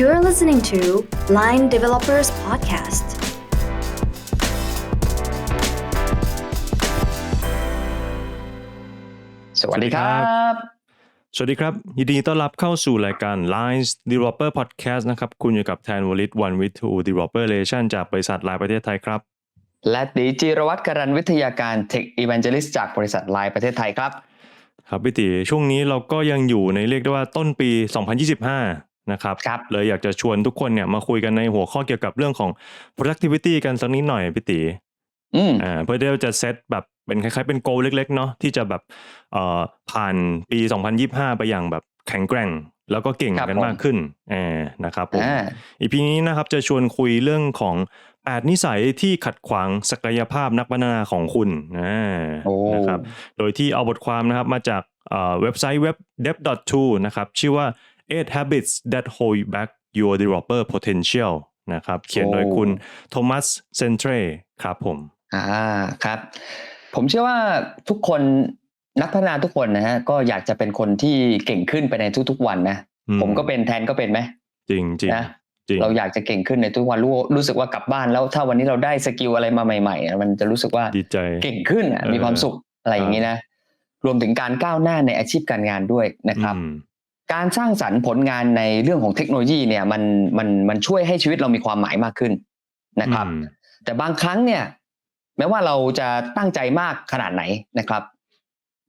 You're listening to Line Developers Podcast. สวัสดีครับ สวัสดีครับ ยินดีต้อนรับเข้าสู่รายการ Lines Developer Podcast นะครับ คุณอยู่กับแทนวลิต One with Two Developer Relation จากบริษัทไลน์ประเทศไทยครับ และตีจีรวัตรการันวิทยาการ Tech Evangelist จากบริษัทไลน์ประเทศไทยครับ ครับพี่ติช่วงนี้เราก็ยังอยู่ในเรียกได้ว่าต้นปี 2025 นะครับครับเลยอยากจะชวนทุกคนเนี่ยมาคุยกันในหัวข้อเกี่ยวกับเรื่องของ productivity กันสักนิดหน่อยพี่ติอืมอ่าเพื่อที่เราจะเซตแบบเป็นคล้ายๆเป็นโกลเล็ก ๆ เนาะที่จะแบบเอ่อผ่านปี 2025 ไปอย่างแบบแข็งแกร่ง แล้วก็เก่งครับกันผมมากขึ้นเออนะครับผมอ่าอีพีนี้นะครับจะชวนคุยเรื่องของ8นิสัยที่ขัดขวางศักยภาพนักพัฒนาของคุณอ่าโอ้นะครับ โดยที่เอาบทความนะครับมาจากเอ่อเว็บไซต์ web.dev.to นะครับ ชื่อว่า 8 habits that hold you back your developer potential นะครับ เขียนโดยคุณโทมัสเซนเทรครับผม อ่าครับ ผมเชื่อว่าทุกคนนักพัฒนาทุกคนนะฮะ ก็อยากจะเป็นคนที่เก่งขึ้นไปในทุกๆวันนะอืมผมก็เป็นแทนก็เป็นไหม จริงจริงนะจริงเราอยากจะเก่งขึ้นในทุกวันรู้รู้สึกว่ากลับบ้านแล้วถ้าวันนี้เราได้สกิลอะไรมาใหม่ๆอะมันจะรู้สึกว่าดีใจเก่งขึ้นอะเออมีความสุขอะไรอย่างนี้นะ รวมถึงการก้าวหน้าในอาชีพการงานด้วยนะครับอืม การสร้างสรรค์ผลงานในเรื่องของเทคโนโลยีเนี่ยมันมันมันช่วยให้ชีวิตเรามีความหมายมากขึ้นนะครับอืมแต่บางครั้งเนี่ย แม้ว่าเราจะตั้งใจมากขนาดไหนนะครับ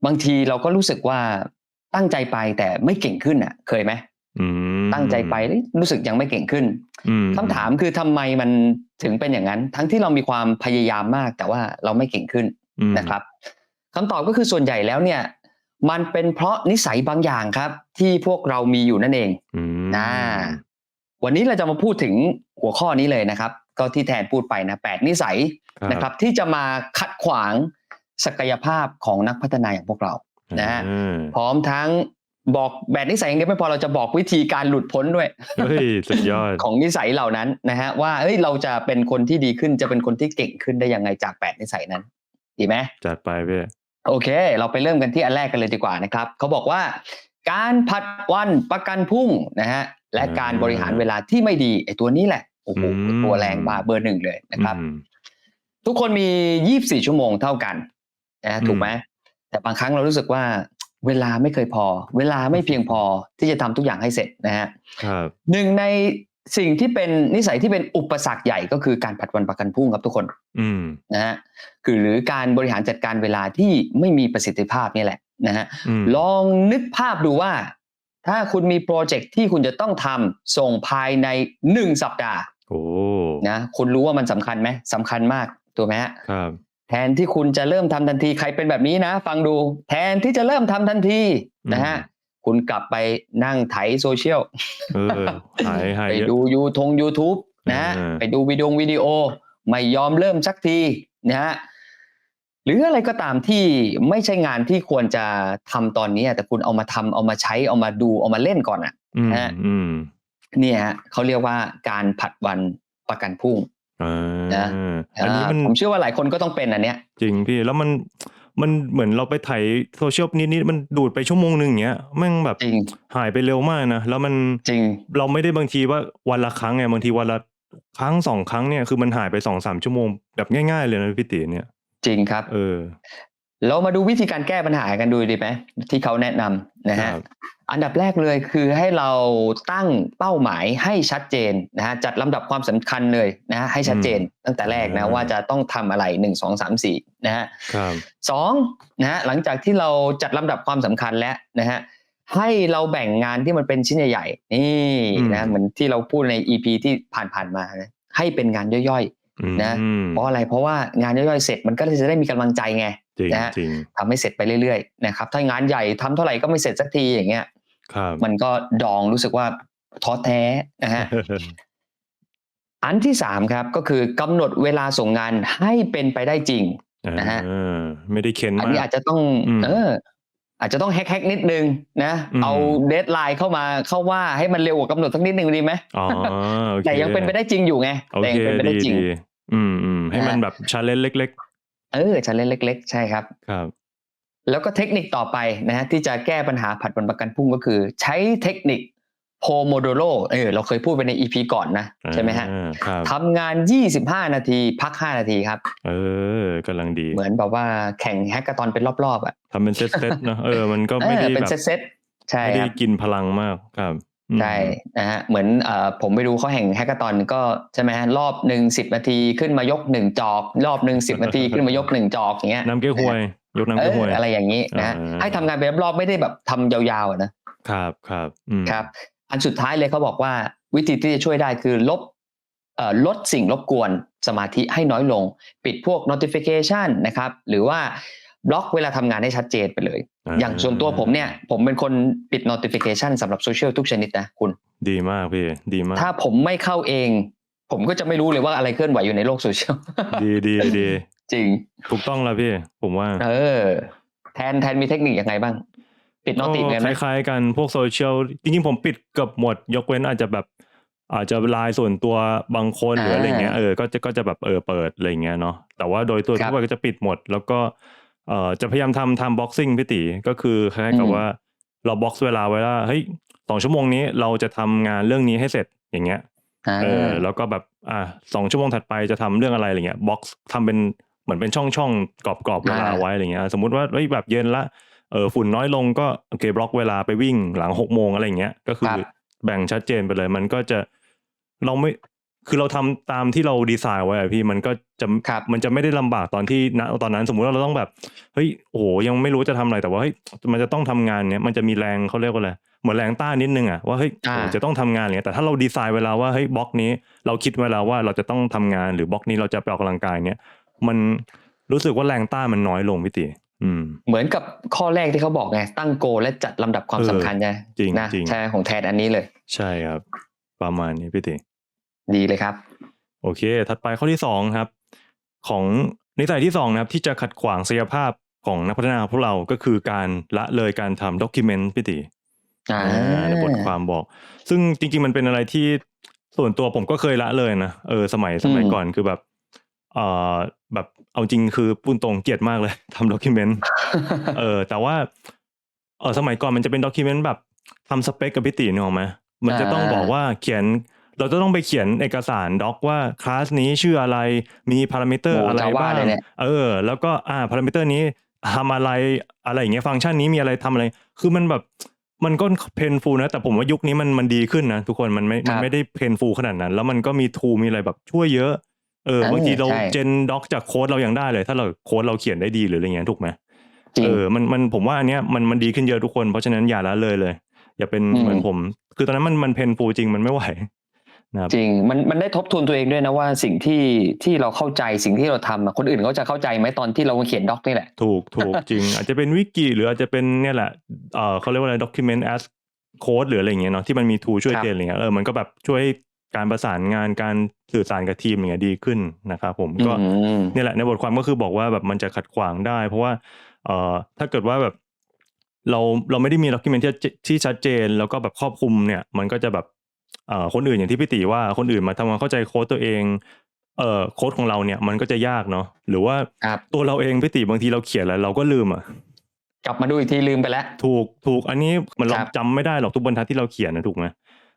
บางทีเราก็รู้สึกว่าตั้งใจไปแต่ไม่เก่งขึ้นอะ เคยไหมอืมตั้งใจไปเอ้ยรู้สึกยังไม่เก่งขึ้นอืมคำถามคือทำไมมันถึงเป็นอย่างนั้น ทั้งที่เรามีความพยายามมาก แต่ว่าเราไม่เก่งขึ้นอืมนะครับคำตอบก็คือส่วนใหญ่แล้วเนี่ย มันเป็นเพราะนิสัยบางอย่างครับ ที่พวกเรามีอยู่นั่นเองอืมนะวันนี้เราจะมาพูดถึงหัวข้อนี้เลยนะครับ ก็ที่แทนพูดไปนะแปดนิสัยนะครับ ที่จะมาขัดขวางศักยภาพของนักพัฒนาอย่างพวกเรานะฮะอืมพร้อมทั้งบอกแปดนิสัยอย่างเดียวไม่พอเราจะบอกวิธีการหลุดพ้นด้วยเฮ้ยสุดยอดของนิสัยเหล่านั้นนะฮะว่าเอ้ยเราจะเป็นคนที่ดีขึ้นจะเป็นคนที่เก่งขึ้นได้ยังไงจากแปดนิสัยนั้น ดีไหมจัดไปพี่ โอเค เราไปเริ่มกันที่อันแรกกันเลยดีกว่านะครับเขาบอกว่า การผัดวันประกันพรุ่งนะฮะและการบริหารเวลาที่ไม่ดีไอ้ตัวนี้แหละโอ้โหตัวแรงบาเบอร์หนึ่งเลยนะครับอืมทุกคนมี24ชั่วโมงเท่ากันนะฮะอืมถูกไหมแต่บางครั้งเรารู้สึกว่าเวลาไม่เคยพอ เวลาไม่เพียงพอที่จะทำทุกอย่างให้เสร็จนะฮะครับหนึ่งใน สิ่งที่เป็นนิสัยที่เป็นอุปสรรคใหญ่ก็คือการผัดวันประกันพรุ่งครับทุกคน อืมนะฮะคือหรือการบริหารจัดการเวลาที่ไม่มีประสิทธิภาพนี่แหละนะฮะอืมลองนึกภาพดูว่า ถ้าคุณมีโปรเจกต์ที่คุณจะต้องทำส่งภายในหนึ่งสัปดาห์โอ้นะคุณรู้ว่ามันสำคัญไหมสำคัญมากถูกไหมฮะครับแทนที่คุณจะเริ่มทำทันทีใครเป็นแบบนี้นะ ฟังดู แทนที่จะเริ่มทำทันทีนะฮะ คุณกลับไปนั่งไถโซเชียลเออหายหายไปเยอะดูยูทง YouTube นะฮะอ่าไปดูวิดีโอวิดีโอ ไม่ยอมเริ่มสักทีนะฮะหรืออะไรก็ตามที่ไม่ใช่งานที่ควรจะทำตอนนี้แต่คุณเอามาทำเอามาใช้เอามาดูเอามาเล่นก่อนอะอืมฮะอืมเนี่ยฮะเขาเรียกว่าการผัดวันประกันพรุ่งอ่านะอันนี้มันอ่าผมเชื่อว่าหลายคนก็ต้องเป็นอันเนี้ย จริงพี่แล้วมัน มันเหมือนเราไปไถโซเชียลนิดๆมันดูดไปชั่วโมงหนึ่งอย่างเงี้ยแม่งแบบจริง หายไปเร็วมากนะ แล้วมันจริง เราไม่ได้บางทีว่าวันละครั้งไงบางทีวันละครั้งสองครั้งเนี่ยคือมันหายไปสองสามชั่วโมงแบบง่ายๆเลยนะพี่ติเนี่ย จริงครับ เออ เรามาดูวิธีการแก้ปัญหากันดูดีไหมที่เขาแนะนำนะคฮะรับอันดับแรกเลยคือให้เราตั้งเป้าหมายให้ชัดเจนนะฮะจัดลำดับความสำคัญเลยนะฮะให้ชัดเจนตั้งแต่แรกนะว่าจะต้องทำอะไรหนึ่งสองสามสี่นะฮะครับสองนะฮะหลังจากที่เราจัดลำดับความสำคัญแล้วนะฮะให้เราแบ่งงานที่มันเป็นชิ้นใหญ่ๆนี่นะเหมือนที่เราพูดใน EP ที่ผ่านๆมานะให้เป็นงานย่อยอืมนะๆเพราะอะไรเพราะว่างานย่อยๆเสร็จมันก็จะได้มีกำลังใจไงจริง นะฮะจริงทำให้เสร็จไปเรื่อยๆนะครับถ้างานใหญ่ทำเท่าไหร่ก็ไม่เสร็จสักทีอย่างเงี้ยครับมันก็ดองรู้สึกว่าท้อแท้นะฮะอันที่สามครับก็คือกำหนดเวลาส่งงานให้เป็นไปได้จริงนะฮะเออไม่ได้เค้นอันมานี้กอาจจะต้องอืมเออ อาจจะต้องแฮกแฮกนิดนึงนะอืมเอาเดทไลน์เข้ามาเข้าว่าให้มันเร็วกว่ากำหนดสักนิดนึงดีไหมอ๋อโอเคแต่ยังเป็นไปได้จริงอยู่ไงโอแต่ยัเคงเป็นไปได้ดีจริงดีอืมอืมให้มันนะฮะแบบชาเลนจ์เล็ก เออชันเล่นเล็ก ๆ ใช่ครับๆครับ แล้วก็เทคนิคต่อไปนะฮะที่จะแก้ปัญหาผัดวันประกันพรุ่งก็คือ ใช้เทคนิคโพโมโดโรเออเราเคยพูดไปใน EP ก่อนนะ ใช่ไหมฮะอ่าครับทำงาน 25 นาทีพัก 5 นาทีครับ เออกำลังดี เหมือนแบบว่าแข่งแฮกเกอร์ตอนเป็นรอบๆอะทำเป็นเซตเซตๆเนอะเออมันก็ไม่เอได้อเป็นแบบเซตๆใช่ไม่คได้รับกินพลังมากครับอืม ใช่นะฮะเหมือนเอ่อผมไปดูเขาแข่งแฮกเกอร์ตอนก็ใช่ไหมฮะรอบหนึ่งสิบนาทีขึ้นมายกหนึ่งจอก รอบหนึ่งสิบนาทีขึ้นมายกหนึ่งจอกอย่างเงี้ยน้ำเก๊กฮวยยกน้ำเอเก๊กฮวยออะไรอย่างนี้นะฮะอ่าให้ทำงานเป็นรอบๆไม่ได้แบบทำยาวๆอะนะครับครับอืมครับ อันสุดท้ายเลยเขาบอกว่าวิธีที่จะช่วยได้คือลบเอ่อลดสิ่งรบกวนสมาธิให้น้อยลง ปิดพวก notification นะครับ หรือว่า บล็อกเวลาทำงานให้ชัดเจนไปเลย อย่างส่วนตัวผมเนี่ย ผมเป็นคนปิด notification สำหรับโซเชียลทุกชนิดนะคุณ ดีมากพี่ ดีมาก ถ้าผมไม่เข้าเอง ผมก็จะไม่รู้เลยว่าอะไรเคลื่อนไหวอยู่ในโลกโซเชียล ดีดีดี จริง ถูกต้องแล้วพี่ ผมว่า เออ แทนแทนมีเทคนิคยังไงบ้าง ปิดนอติเหมือนกันคไหมล้ายๆกันพวกโซเชียล จริงๆ ผมปิดเกือบหมด ยกเว้นอาจจะแบบ อาจจะไลน์ส่วนตัวบางคนหรืออะไรเงี้ย เออ ก็จะก็จะแบบเออเปิดอะไรเงี้ยเนาะ แต่ว่าโดยตัวทั่วไปก็จะปิดหมด แล้วก็ เอ่อจะพยายามทำทำบ็อกซิ่งพี่ตีก็คือคล้ายๆกับว่า เราบ็อกซ์เวลาไว้ว่าเฮ้ยสองชั่วโมงนี้เราจะทำงานเรื่องนี้ให้เสร็จอย่างเงี้ยอ่าเออแล้วก็แบบอ่าสองชั่วโมงถัดไปจะทำเรื่องอะไรอะไรเงี้ยบ็อกซ์ทำเป็นเหมือนเป็นช่องช่องๆกรอบกรอบๆเวลาอ่าไว้อะไรเงี้ย สมมุติว่าเฮ้ยแบบเย็นละเออฝุ่นน้อยลงก็โอเคบล็อกเวลาไปวิ่งหลังหกโมงอะไรเงี้ย ก็คือครับแบ่งชัดเจนไปเลย มันก็จะเราไม่ คือเราทำตามที่เราดีไซน์ไว้อะพี่มันก็จะครับมันจะไม่ได้ลำบากตอนที่ณตอนนั้นสมมุติว่าเราต้องแบบเฮ้ยโอ้โหยังไม่รู้จะทำอะไรแต่ว่าเฮ้ยมันจะต้องทำงานเนี้ยมันจะมีแรงเขาเรียกว่าอะไรเหมือนแรงต้านนิดนึงอะว่าเฮ้ยอ่าโอ้จะต้องทำงานอะไรเงี้ยแต่ถ้าเราดีไซน์เวแลาว่าเฮ้ยบล็อกนี้ เราคิดไว้แล้วว่าเราจะต้องทำงานหรือบล็อกนี้เราจะไปออกกำลังกายเนี้ยมันรู้สึกว่าแรงต้านมันน้อยลงพี่ติอืมเหมือนกับข้อแรกที่เขาบอกไงตั้งโกลและจัดลำดับความเออสำคัญใช่ไหมจริงนะจริงใช่ของแทนอันนี้เลย ใช่ครับ ประมาณนี้พี่ติ ดีเลยครับ โอเค ถัดไปข้อที่สองครับ ของนิสัยที่สองนะครับที่จะขัดขวางศักยภาพของนักพัฒนาพวกเราก็คือการละเลยการทำด็อกิเมนต์พี่ติอ่าอ่าในบทความบอก ซึ่งจริงๆมันเป็นอะไรที่ส่วนตัวผมก็เคยละเลยนะเออสมัยสมัยอืมก่อนคือแบบเอ่อแบบเอาจริงคือปุ้นตรงเกลียดมากเลยทำด็อกิเมนต์เออแต่ว่าเออสมัยก่อนมันจะเป็นด็อกิเมนต์แบบทำสเปคกับพี่ตีนึกออกไหมมันจะต้องอ่าบอกว่าเขียน เราจะต้องไปเขียนเอกสารด็อกว่าคลาสนี้ชื่ออะไรมีพารามิเตอร์โอ้อะไรจะว่าบ้างเลยเนี่ยเออ แล้วก็อ่าพารามิเตอร์นี้ทำอะไรอะไรอย่างเงี้ยฟังก์ชันนี้มีอะไรทำอะไร คือมันแบบมันก็เพนฟูนะแต่ผมว่ายุคนี้มันมันดีขึ้นนะทุกคนมันไม่ครัมันบไม่ได้เพนฟูขนาดนั้น แล้วมันก็มีทูมีอะไรแบบช่วยเยอะเออเออบางทีเราใช่เจนด็อกจากโค้ดเรายังได้เลย ถ้าเราโค้ดเราเขียนได้ดีหรืออะไรเงี้ยถูกไหมจริงเออมันมันผมว่าอันเนี้ยมันมันดีขึ้นเยอะทุกคนเพราะฉะนั้นอย่าละเลยเลย อย่าเป็นอืมเหมือนผม คือตอนนั้นมันมันเพนฟูจริงมันไม่ไหวนะครับ จริงมันมันได้ทบทวนตัวเองด้วยนะว่าสิ่งที่ที่เราเข้าใจสิ่งที่เราทำอะคนอื่นเขาจะเข้าใจไหมตอนที่เราเขียนด็อกนี่แหละ ถูกถูกจริง อาจจะเป็นวิกิหรืออาจจะเป็นเนี่ยแหละเออเขาเรียกว่าอะไร document as code หรืออะไรอย่างเงี้ยเนาะที่มันมีทูช่วยครับเจนอะไรเงี้ยเออมันก็แบบช่วยการประสานงานการสื่อสารกับทีมอย่างเงี้ยดีขึ้นนะครับผมก็อืมเนี่ยแหละในบทความก็คือบอกว่าแบบมันจะขัดขวางได้ เพราะว่าเอ่อถ้าเกิดว่าแบบเราเราไม่ได้มีด็อกิเมนที่ที่ชัดเจน แล้วก็แบบครอบคลุมเนี่ย มันก็จะแบบเอ่อ คนอื่นอย่างที่พี่ติว่าคนอื่นมาทำความเข้าใจโค้ดตัวเองเอ่อโค้ดของเราเนี่ยมันก็จะยากเนาะหรือว่าครับตัวเราเองพี่ติบางทีเราเขียนแล้วเราก็ลืมอะกลับมาดูอีกทีลืมไปแล้ว ถูกถูกอันนี้มันเราครับจำไม่ได้หรอกทุกบรรทัดที่เราเขียนนะถูกไหม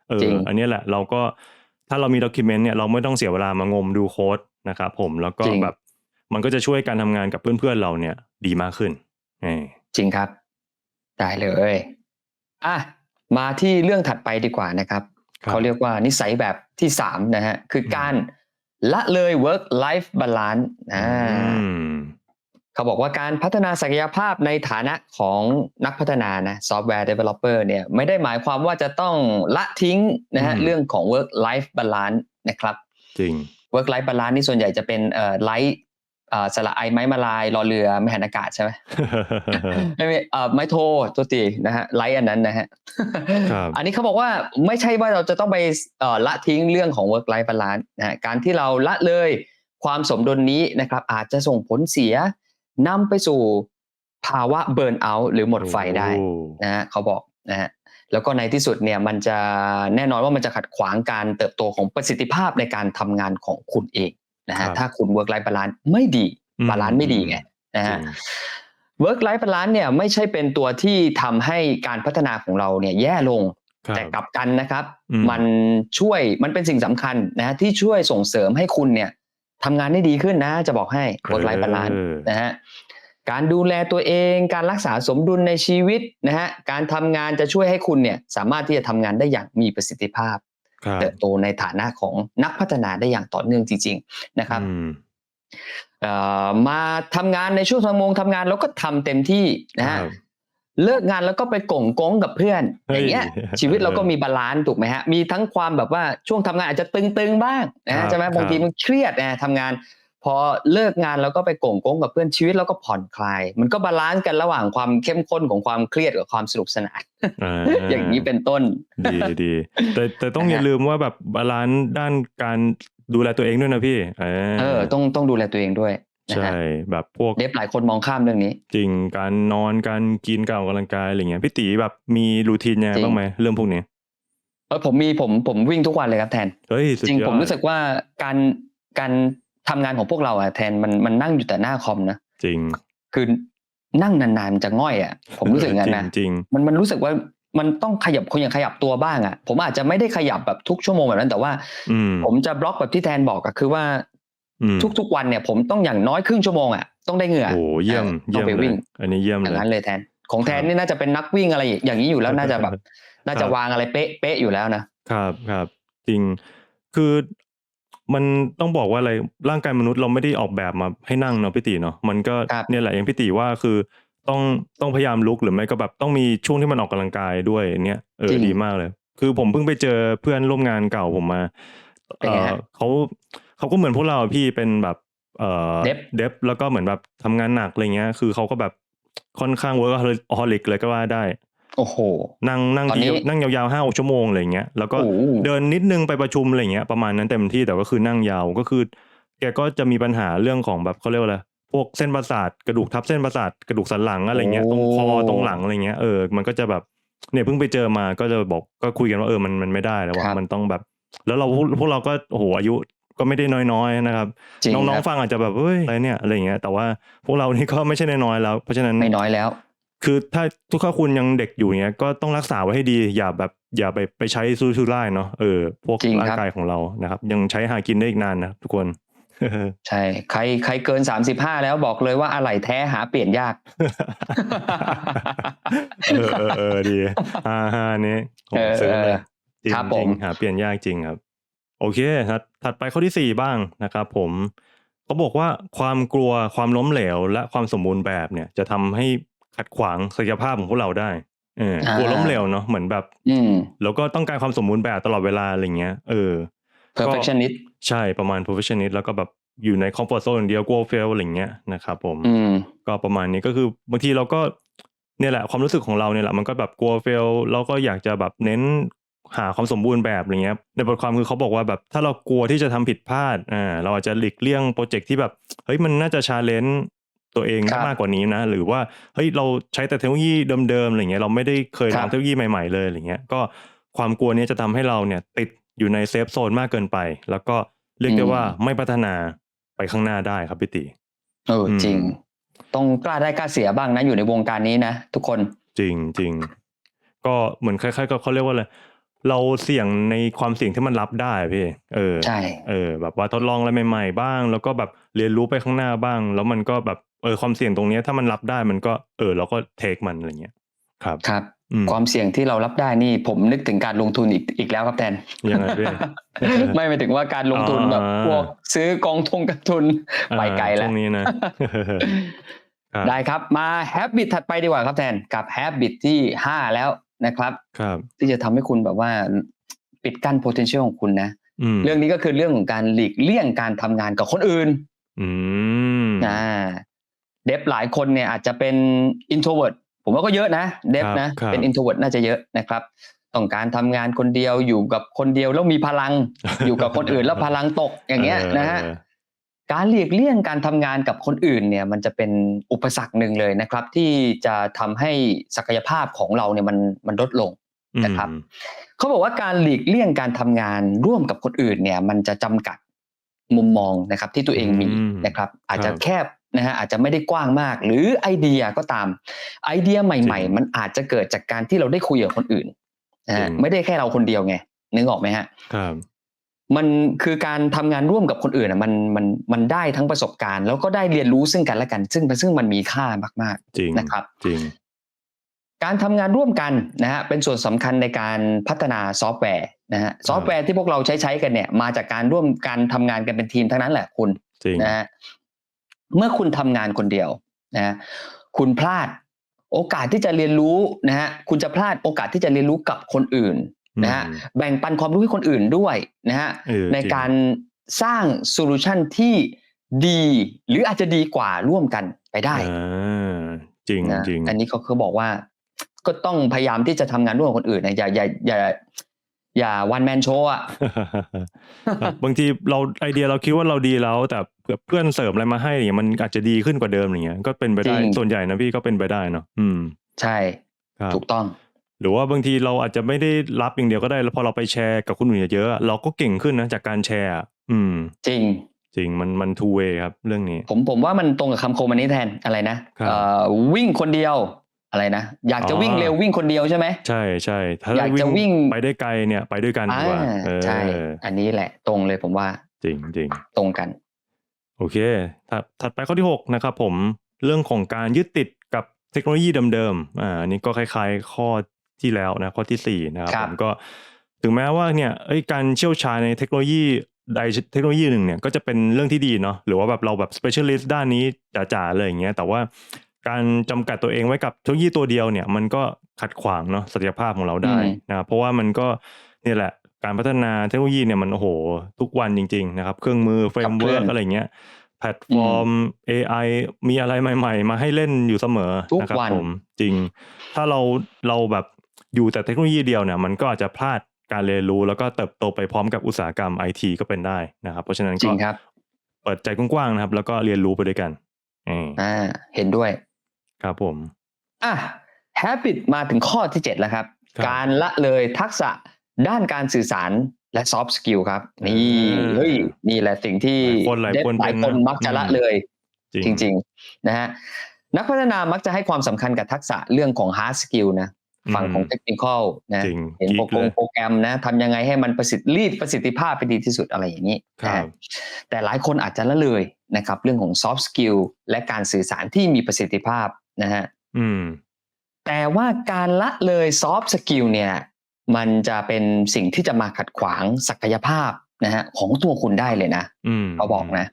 เออจริงอันนี้แหละเราก็ถ้าเรามีด็อกิเมนต์เนี่ยเราไม่ต้องเสียเวลามางมดูโค้ดนะครับผมแล้วก็จริงแบบมันก็จะช่วยการทำงานกับเพื่อนๆเราเนี่ย ดีมากขึ้นเออจริงครับ ได้เลยอะมาที่เรื่องถัดไปดีกว่านะครับครับ เขาเรียกว่านิสัยแบบที่สามนะฮะคือการละเลย work life balance อ่าอืมเขาบอกว่าการพัฒนาศักยภาพในฐานะของนักพัฒนานะซอฟต์แวร์ developer เนี่ยไม่ได้หมายความว่าจะต้องละทิ้งนะฮะอืมเรื่องของ work life balance นะครับ จริง work life balance นี่ส่วนใหญ่จะเป็นเอ่อไลท์เอ่อ สระไอไม้มาลายรอเรือไม่หันอากาศใช่ไหมไม่ไม่เอ่อไม้โทตัวตีนะฮะไลท์อันนั้นนะฮะครับอันนี้เขาบอกว่าไม่ใช่ว่าเราจะต้องไปเอ่อละทิ้งเรื่องของ work life balance นะฮะการที่เราละเลยความสมดุลนี้นะครับ อาจจะส่งผลเสียนำไปสู่ภาวะเบิร์นเอาท์หรือหมดไฟได้โอ้นะฮะเขาบอกนะฮะแล้วก็ในที่สุดเนี่ยมันจะแน่นอนว่ามันจะขัดขวางการเติบโตของประสิทธิภาพในการทำงานของคุณเอง นะครัฮะบถ้าคุณ work life balance ไม่ดีอืมบาลานซ์ไม่ดีไงนะจริฮะง work life balance เนี่ยไม่ใช่เป็นตัวที่ทำให้การพัฒนาของเราเนี่ยแย่ลงครับแต่กลับกันนะครับอืมมันช่วยมันเป็นสิ่งสำคัญนะที่ช่วยส่งเสริมให้คุณเนี่ยทำงานได้ดีขึ้นนะ จะบอกให้ work life balance เออนะฮะการดูแลตัวเองการรักษาสมดุลในชีวิตนะฮะการทำงานจะช่วยให้คุณเนี่ยสามารถที่จะทำงานได้อย่างมีประสิทธิภาพครับ เติบโตในฐานะของนักพัฒนาได้อย่างต่อเนื่องจริง ๆ นะครับอืมเอ่อมาทำงานในช่วงทำงงทำงานแล้วก็ทำเต็มที่นะฮะครับเลิกงานแล้วก็ไปก่งก้งกับเพื่อนเฮ้ยอย่างเงี้ยชีวิตเราก็มีบาลานซ์ถูกไหมฮะมีทั้งความแบบว่าช่วงทำงานอาจจะตึงๆบ้างนะครัฮะบใช่ไหมครับบางทีมันเครียดนะทำงาน พอเลิกงานแล้วก็ไปก่งก้งกับเพื่อนชีวิตเราก็ผ่อนคลาย มันก็บาลานซ์กันระหว่างความเข้มข้นของความเครียดกับความสนุกสนานอ่าอย่างนี้เป็นต้น ดีดีแต่แต่ต้องนะฮะอย่าลืมว่าแบบบาลานซ์ด้านการดูแลตัวเองด้วยนะพี่เออเออต้องต้องดูแลตัวเองด้วยนะใช่ฮะแบบพวกเดฟหลายคนมองข้ามเรื่องนี้ จริงการนอนการกินการออกกำลังกายอะไรเงี้ยพี่ตีแบบมีรูทีนยังไงจริงบ้างไหมเรื่องพวกนี้เออผมมีผมผมวิ่งทุกวันเลยครับแทนเฮ้ยสุดจริงยอดผมรู้สึกว่าการการ ทำงานของพวกเราอะแทนมันมันนั่งอยู่แต่หน้าคอมนะจริง คือนั่งนานๆมันจะง่อยอะผมรู้สึกอย่างนั้นนะจริงมันมันรู้สึกว่ามันต้องขยับคนอย่างขยับตัวบ้างอะผมอาจจะไม่ได้ขยับแบบทุกชั่วโมงแบบนั้นแต่ว่าอืมผมจะบล็อกแบบที่แทนบอกอะคือว่าอืมทุกๆวันเนี่ย ผมต้องอย่างน้อยครึ่งชั่วโมงอะต้องได้เหงื่อโอ้เยี่ยมต้อเยี่งยมไปเลวิ่ยงอันนี้เยี่ยมอเลย่างยนั้นเลยแทน ของแทนครับนี่น่าจะเป็นนักวิ่งอะไรอย่างนี้อยู่แล้วน่าจะแบบ น่าจะครับวางอะไรเป๊ะเป๊ะอยู่แล้วนะครับครับจริงคือ มันต้องบอกว่าอะไรร่างกายมนุษย์เราไม่ได้ออกแบบมาให้นั่งเนาะพี่ตีเนาะมันก็ครับเนี่ยแหละอย่างพี่ตีว่าคือต้องต้องพยายามลุกหรือไม่ก็แบบต้องมีช่วงที่มันออกกำลังกายด้วยเนี่ยเออดีมากเลย คือผมเพิ่งไปเจอเพื่อนร่วมงานเก่าผมมาเป็นเอไงอฮะเขาเขาก็เหมือนพวกเราพี่เป็นแบบเออ Dep เดฟแล้วก็เหมือนแบบทำงานหนักอะไรเงี้ย คือเขาก็แบบค่อนข้างเวิร์กฮอลิกเลยก็ว่าได้ โอ้โหนั่งนั่งตอนนี้ทีนั่งยาวๆห้าหกชั่วโมงอะไรเงี้ยแล้วก็โอ้โหเดินนิดนึงไปประชุมอะไรเงี้ยประมาณนั้นเต็มที่แต่ก็คือนั่งยาวก็คือ แกก็จะมีปัญหาเรื่องของแบบเขาเรียกว่าอะไรพวกเส้นประสาทกระดูกทับเส้นประสาทกระดูกสันหลังอะไรเงี้ยตรงคอตรงหลังอะไรเงี้ยเออมันก็จะแบบเนี่ยเพิ่งไปเจอมาก็จะบอกก็คุยกันว่าเออมันมันไม่ได้แล้วว่าครับมันต้องแบบ แล้วเราพวกพวกเราก็โอ้โหอายุก็ไม่ได้น้อยๆนะครับจริงน้องครับๆฟังอาจจะแบบเฮ้ยอะไรเนี่ยอะไรเงี้ยแต่ว่าพวกเรานี่ก็ไม่ใช่น้อยๆแล้ว เพราะฉะนั้นไม่น้อยแล้ว คือถ้าทุกข้าคุณยังเด็กอยู่เนี้ยก็ต้องรักษาไว้ให้ดี อย่าแบบอย่าไปไปใช้ซูซูไล่เนาะเออพวกจริงครับร่างกายของเรานะครับ ยังใช้หากินได้อีกนานนะทุกคนใช่ ใครใครเกินสามสิบห้าแล้วบอกเลยว่าอะไหล่แท้หาเปลี่ยนยาก เออเออเออดีอ่าฮะนี้ผมเออซื้อเลยเออจริงครับจผริมงหาเปลี่ยนยากจริงครับ โอเคถัดถัดไปข้อที่สี่บ้างนะครับ ผมเขาบอกว่าความกลัวความล้มเหลวและความสมบูรณ์แบบเนี่ย จะทำให้ ขัดขวางศักยภาพของพวกเราได้เอออ่ากลัวล้มเหลวเนาะเหมือนแบบ อืมแล้วก็ต้องการความสมบูรณ์แบบตลอดเวลาอะไรเงี้ยเออ perfectionist ใช่ประมาณ professionist แล้วก็แบบอยู่ใน comfort zone อย่างเดียวกลัว fail อะไรเงี้ยนะครับผมอืมก็ประมาณนี้ก็คือบางทีเราก็เนี่ยแหละความรู้สึกของเราเนี่ยแหละมันก็แบบกลัว fail เราก็อยากจะแบบเน้นหาความสมบูรณ์แบบอะไรเงี้ยในบทความคือเขาบอกว่าแบบถ้าเรากลัวที่จะทำผิดพลาดอ่าเราอาจจะหลีกเลี่ยงโปรเจกต์ที่แบบเฮ้ยมันน่าจะชาเลนจ์ ตัวเองครับมากกว่านี้นะ หรือว่าเฮ้ยเราใช้แต่เทคโนโลยีเดิมๆอะไรเงี้ยเราไม่ได้เคยครัลบองเทคโนโลยีใหม่ๆเลยอะไรเงี้ยก็ความกลัวเนี้จะทำให้เราเนี่ยติดอยู่ในเซฟโซนมากเกินไป แล้วก็เรียกได้ว่าไม่พัฒนาไปข้างหน้าได้ครับพี่ติเอออมจริง ต้องกล้าได้กล้าเสียบ้างนะอยู่ในวงการนี้นะทุกคนจริงจริงก็เหมือนคล้ายๆกับเขาเรียกว่าอะไร เราเสี่ยงในความเสี่ยงที่มันรับได้อะพี่ เออใช่เออ แบบว่าทดลองอะไรใหม่ๆบ้าง แล้วก็แบบเรียนรู้ไปข้างหน้าบ้าง แล้วมันก็แบบเออความเสี่ยงตรงเนี้ยถ้ามันรับได้มันก็ เออ เราก็เทคมันอะไรเงี้ยครับครับอืมความเสี่ยงที่เรารับได้นี่ผมนึกถึงการลงทุนอีกอีกแล้วครับแทนยังไงพี่ไม่ไปถึงว่าการลงทุนอ่าแบบพวกซื้อกองทงกระทุนไปไกลอ่าแล้วช่วงนี้นะครับได้ครับมา habit ถัดไปดีกว่าครับแทนกับ habit ที่5แล้ว นะครับครับ ที่จะทำให้คุณแบบว่าปิดกั้น potential ของคุณนะอืมเรื่องนี้ก็คือเรื่องของการหลีกเลี่ยงการทำงานกับคนอื่นอืมอ่าเดฟหลายคนเนี่ยอาจจะเป็น introvert ผมว่าก็เยอะนะเดฟครับนะครับเป็น introvert น่าจะเยอะนะครับต้องการทำงานคนเดียวอยู่กับคนเดียวแล้วมีพลัง อยู่กับคนอื่นแล้วพลังตกอย่างเงี้ยนะฮะเออ การหลีกเลี่ยงการทำงานกับคนอื่นเนี่ยมันจะเป็นอุปสรรคหนึ่งเลยนะครับ ที่จะทำให้ศักยภาพของเราเนี่ยมันมันลดลงนะครับอืมเขาบอกว่าการหลีกเลี่ยงการทำงานร่วมกับคนอื่นเนี่ย มันจะจำกัดมุมมองนะครับที่ตัวเองมีอืมนะครับ อาจจะครับแคบนะฮะอาจจะไม่ได้กว้างมาก หรือไอเดียก็ตาม ไอเดียใหม่จริงๆมันอาจจะเกิดจากการที่เราได้คุยกับคนอื่นนะจริฮะงไม่ได้แค่เราคนเดียวไงนึกออกไหมฮะครับ มันคือการทำงานร่วมกับคนอื่นอะมันมันมันได้ทั้งประสบการณ์ แล้วก็ได้เรียนรู้ซึ่งกันและกัน ซึ่งซึ่งมันมีค่ามากจริงๆนะครับจริง การทำงานร่วมกันนะฮะเป็นส่วนสำคัญในการพัฒนาซอฟต์แวร์นะฮะซอฟต์แวร์ที่พวกเราใช้ใช้กันเนี่ย มาจากการร่วมกันทำงานกันเป็นทีมทั้งนั้นแหละคุณจริงนะฮะเมื่อคุณทำงานคนเดียวนะฮะคุณพลาดโอกาสที่จะเรียนรู้นะฮะคุณจะพลาดโอกาสที่จะเรียนรู้กับคนอื่น นะฮะอืมแบ่งปันความรู้ให้คนอื่นด้วยนะฮะเออในจงการสร้างโซลูชันที่ดีหรืออาจจะดีกว่าร่วมกันไปได้อ่าจริงนะจริงอันนี้เขาเขาบอกว่า ก็ต้องพยายามที่จะทำงานร่วมกับคนอื่นนะอย่าอย่าอย่าอย่าวันแมนโชว์อะครับบางทีเราไอเดียเราคิดว่าเราดีแล้ว แต่เผื่อเพื่อนเสริมอะไรมาให้เนี่ยมันอาจจะดีขึ้นกว่าเดิมอย่างเงี้ยก็เป็นไปได้จริงส่วนใหญ่นะพี่ก็เป็นไปได้เนาะอืม ใช่ครับถูกต้อง หรือว่าบางทีเราอาจจะไม่ได้รับอย่างเดียวก็ได้แล้วพอเราไปแชร์กับคนอื่นเยอะๆเราก็เก่งขึ้นนะจากการแชร์อะอืม จริง จริงมันมันทูเวครับ เรื่องนี้ ผมผมว่ามันตรงกับคำคมอันนี้แทนอะไรนะครับเอ่อวิ่งคนเดียวอะไรนะอยากจะอ๋อวิ่งเร็ววิ่งคนเดียวใช่ไหมใช่ใช่ถ้าอยากจะวิ่งไปได้ไกลเนี่ยไปด้วยกันดีอ่ากว่าเออใช่อันนี้แหละ ตรงเลยผมว่า จริงจริงตรงกัน โอเคถัดถัดไปข้อที่6นะครับผมเรื่องของการยึดติดกับเทคโนโลยีเดิมๆอ่าอันนี้ก็คล้ายๆ ข้อ ที่แล้วนะข้อที่4นะครับครัผบมก็ถึงแม้ว่าเนี่ยเอ้ยการเชี่ยวชาญในเทคโนโลยีใดเทคโนโลยีหนึ่งเนี่ยก็จะเป็นเรื่องที่ดีเนาะหรือว่าแบบเราแบบ specialist ด้านนี้จ๋าๆเลยอย่างเงี้ยแต่ว่าการจำกัดตัวเองไว้กับเทคโนโลยีตัวเดียวเนี่ยมันก็ขัดขวางเนาะศักยภาพของเราได้อืมนะครับเพราะว่ามันก็เนี่ยแหละการพัฒนาเทคโนโลยีเนี่ยมันโอ้โห ทุกวันจริง ๆ นะครับ เครื่องมือเฟรมเวิร์กอะไรเงี้ยแพลตฟอร์ม AI มีอะไรใหม่ ๆ มาให้เล่นอยู่เสมอทุกนะครับวันผมจริง ถ้าเราเราแบบ อยู่แต่เทคโนโลยีเดียวเนี่ยมันก็อาจจะพลาดการเรียนรู้แล้วก็เติบโตไปพร้อมกับอุตสาหกรรมไอทีก็เป็นได้นะครับ เพราะฉะนั้นจริก็งครับเปิดใจกว้างๆนะครับ แล้วก็เรียนรู้ไปด้วยกันอืมอ่าเห็นด้วย ครับผม อะ habit มาถึงข้อที่7แล้วครับครับ การละเลยทักษะด้านการสื่อสารและ soft skill ครับ นี่อืมเฮ้ยนี่แหละสิ่งที่หลายคนหลายคนหลายเป็นคนนะมักจะละอืมเลยจริงจริง ๆ นะฮะนักพัฒนามักจะให้ความสำคัญกับทักษะเรื่องของ hard skill นะ ฝั่งของ technical นะจริงเห็นกิ๊โปรกแกรเลมยโปรแกรมนะทำยังไงให้มันประสิทธิ์รีดประสิทธิภาพไปดีที่สุดอะไรอย่างนี้ครันะฮะบแต่หลายคนอาจจะละเลยนะครับ เรื่องของ soft skill และการสื่อสารที่มีประสิทธิภาพนะฮะอืมแต่ว่าการละเลย soft skill เนี่ยมันจะเป็นสิ่งที่จะมาขัดขวางศักยภาพนะฮะของตัวคุณได้เลยนะอืมเขาบอกนะ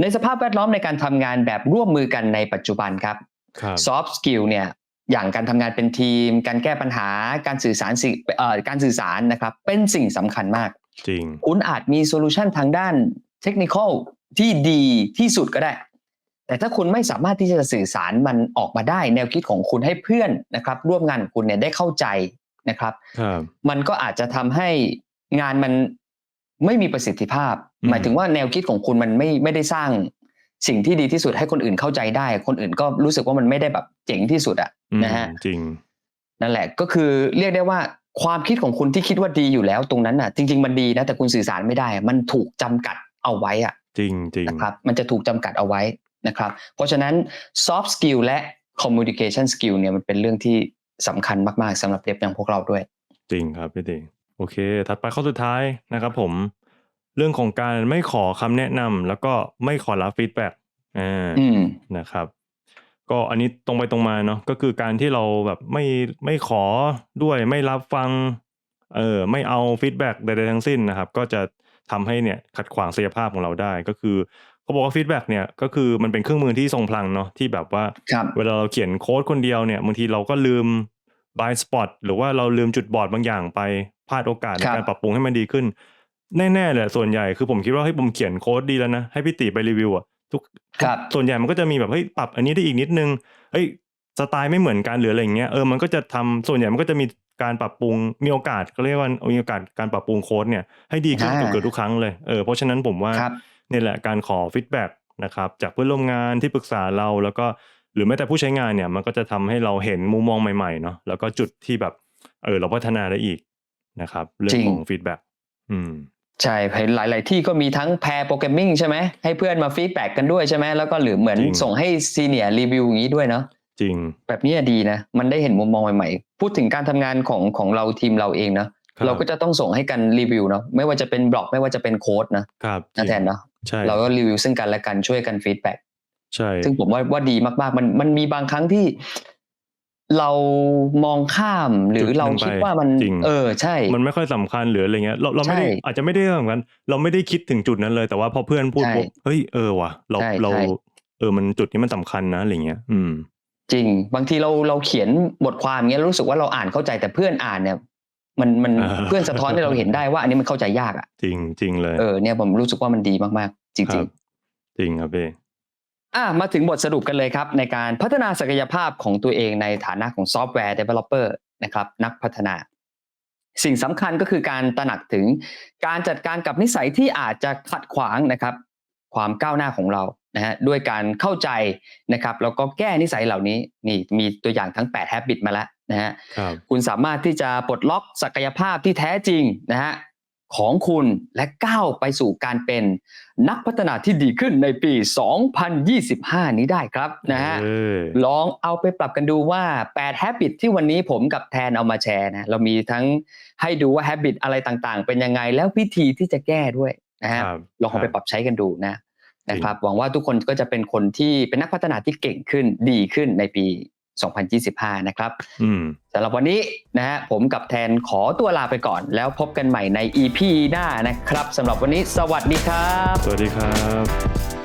ในสภาพแวดล้อมในการทำงานแบบร่วมมือกันในปัจจุบันครับครับ soft skill เนี่ย อย่างการทำงานเป็นทีม การแก้ปัญหาการสื่อสารสิ่งเอ่อการสื่อสารนะครับ เป็นสิ่งสำคัญมาก จริง คุณอาจมีโซลูชันทางด้านเทคนิคที่ดีที่สุดก็ได้ แต่ถ้าคุณไม่สามารถที่จะสื่อสารมันออกมาได้ แนวคิดของคุณให้เพื่อนนะครับ ร่วมงานกับคุณเนี่ยได้เข้าใจนะครับครับมันก็อาจจะทำให้งานมันไม่มีประสิทธิภาพอืมหมายถึงว่าแนวคิดของคุณมันไม่ไม่ได้สร้างสิ่งที่ดีที่สุดให้คนอื่นเข้าใจได้ คนอื่นก็รู้สึกว่ามันไม่ได้แบบเจ๋งที่สุดอะอืม นะฮะจริง นั่นแหละก็คือเรียกได้ว่าความคิดของคุณที่คิดว่าดีอยู่แล้วตรงนั้นน่ะ จริง ๆ มันดีนะแต่คุณสื่อสารไม่ได้ มันถูกจำกัดเอาไว้อะจริงจริงนะครับ มันจะถูกจำกัดเอาไว้นะครับ เพราะฉะนั้น soft skill และ communication skill เนี่ยมันเป็นเรื่องที่สำคัญมากๆสำหรับเด็กอย่างพวกเราด้วย จริงครับพี่ติโอเค ถัดไปข้อสุดท้ายนะครับผม เรื่องของการไม่ขอคำแนะนำแล้วก็ไม่ขอรับฟีดแบ็กอ่าอืมนะครับ ก็อันนี้ตรงไปตรงมาเนาะก็คือการที่เราแบบไม่ไม่ขอด้วยไม่รับฟังเออไม่เอาฟีดแบ็กใดๆทั้งสิ้นนะครับ ก็จะทำให้เนี่ยขัดขวางศักยภาพของเราได้ก็คือเขาบอกว่าฟีดแบ็กเนี่ยก็คือมันเป็นเครื่องมือที่ทรงพลังเนาะที่แบบว่าครับเวลาเราเขียนโค้ดคนเดียวเนี่ยบางทีเราก็ลืม blind spot หรือว่าเราลืมจุดบอดบางอย่างไปพลาดโอกาสในครับการปรับปรุงให้มันดีขึ้น แน่ๆเลยส่วนใหญ่คือผมคิดว่าให้ยผมเขียนโค้ดดีแล้วนะให้พี่ติไปรีวิวอะ ทุกครับส่วนใหญ่มันก็จะมีแบบเฮ้ยปรับอันนี้ได้อีกนิดนึงเฮ้ยสไตล์ไม่เหมือนกันหรืออะไรอย่างเงี้ยเออมันก็จะทำส่วนใหญ่มันก็จะมีการปรับปรุงมีโอกาสก็เรียกว่ามีโอกาสการปรับปรุงโค้ดเนี่ยให้ดีขึ้นอ่าเกือบๆทุกครั้งเลยเออเพราะฉะนั้นผมว่าครับนี่แหละการขอฟีดแบ็กนะครับจากเพื่อนร่วมงานที่ปรึกษาเราแล้วก็หรือแม้แต่ผู้ใช้งานเนี่ยมันก็จะทำให้เราเห็นมุมมองใหม่ๆเนาะแล้วก็จุดที่แบบเออเราพัฒนาได้อีกนะครับ เรื่อจริงงของฟีดแบ็กอืม ใช่เห็นหลาย ๆ ที่ก็มีทั้งแพร์โปรแกรมมิ่งใช่ไหมให้เพื่อนมาฟีดแบ็กกันด้วยใช่ไหมแล้วก็หรือเหมือนจริงส่งให้ซีเนียรีวิวอย่างนี้ด้วยเนาะจริง แบบนี้ดีนะ มันได้เห็นมุมมองใหม่ ๆ พูดถึงการทำงานของของเราทีมเราเองนะครับเราก็จะต้องส่งให้กันรีวิวเนาะไม่ว่าจะเป็นบล็อกไม่ว่าจะเป็นโค้ดนะครับจรินะงแทนเนาะใช่เราก็รีวิวซึ่งกันและกันช่วยกันฟีดแบ็กใช่ ซึ่งผมว่าว่าดีมากๆ มันมันมีบางครั้งที่ เรามองข้ามหรือเราคิดว่ามันจริงเออใช่ มันไม่ค่อยสำคัญหรืออะไรเงี้ยเราเราไม่ได้ใช่อาจจะไม่ได้สำคัญเราไม่ได้คิดถึงจุดนั้นเลย แต่ว่าพอเพื่อนพูดใช่ปุ๊บเฮ้ยเออว่ะเราใช่เราใช่เออมันจุดนี้มันสำคัญนะอะไรเงี้ย อืม จริง บางทีเราเราเขียนบทความเงี้ยรู้สึกว่าเราอ่านเข้าใจแต่เพื่อนอ่านเนี่ย มันมันอ่าเพื่อนสะท้อนให้เราเห็นได้ว่า อันนี้มันเข้าใจยากอะจริงจริงเลยเออเนี่ยผมรู้สึกว่ามันดีมากๆจคริรังบจริงครับพี่ๆ อะมาถึงบทสรุปกันเลยครับ ในการพัฒนาศักยภาพของตัวเองในฐานะของซอฟต์แวร์ developer นะครับนักพัฒนา สิ่งสำคัญก็คือการตระหนักถึงการจัดการกับนิสัยที่อาจจะขัดขวางนะครับ ความก้าวหน้าของเรานะฮะด้วยการเข้าใจนะครับแล้วก็แก้นิสัยเหล่านี้นี่มีตัวอย่างทั้ง8 habit มาแล้วนะฮะครับคุณสามารถที่จะปลดล็อกศักยภาพที่แท้จริงนะฮะ ของคุณและก้าวไปสู่การเป็นนักพัฒนาที่ดีขึ้นในปี 2025 นี้ได้ครับนะฮะเออลองเอาไปปรับกันดูว่า 8 habit ที่วันนี้ผมกับแทนเอามาแชร์นะเรามีทั้งให้ดูว่า habit อะไรต่างๆ เป็นยังไงแล้ววิธีที่จะแก้ด้วยนะฮะครับลองเอาไปครับปรับใช้กันดูนะนะครับหวังว่าทุกคนก็จะเป็นคนที่เป็นนักพัฒนาที่เก่งขึ้นดีขึ้นในปี 2025 นะครับอืมสำหรับวันนี้นะฮะผมกับแทนขอตัวลาไปก่อน แล้วพบกันใหม่ใน EP หน้านะครับสำหรับวันนี้สวัสดีครับ สวัสดีครับ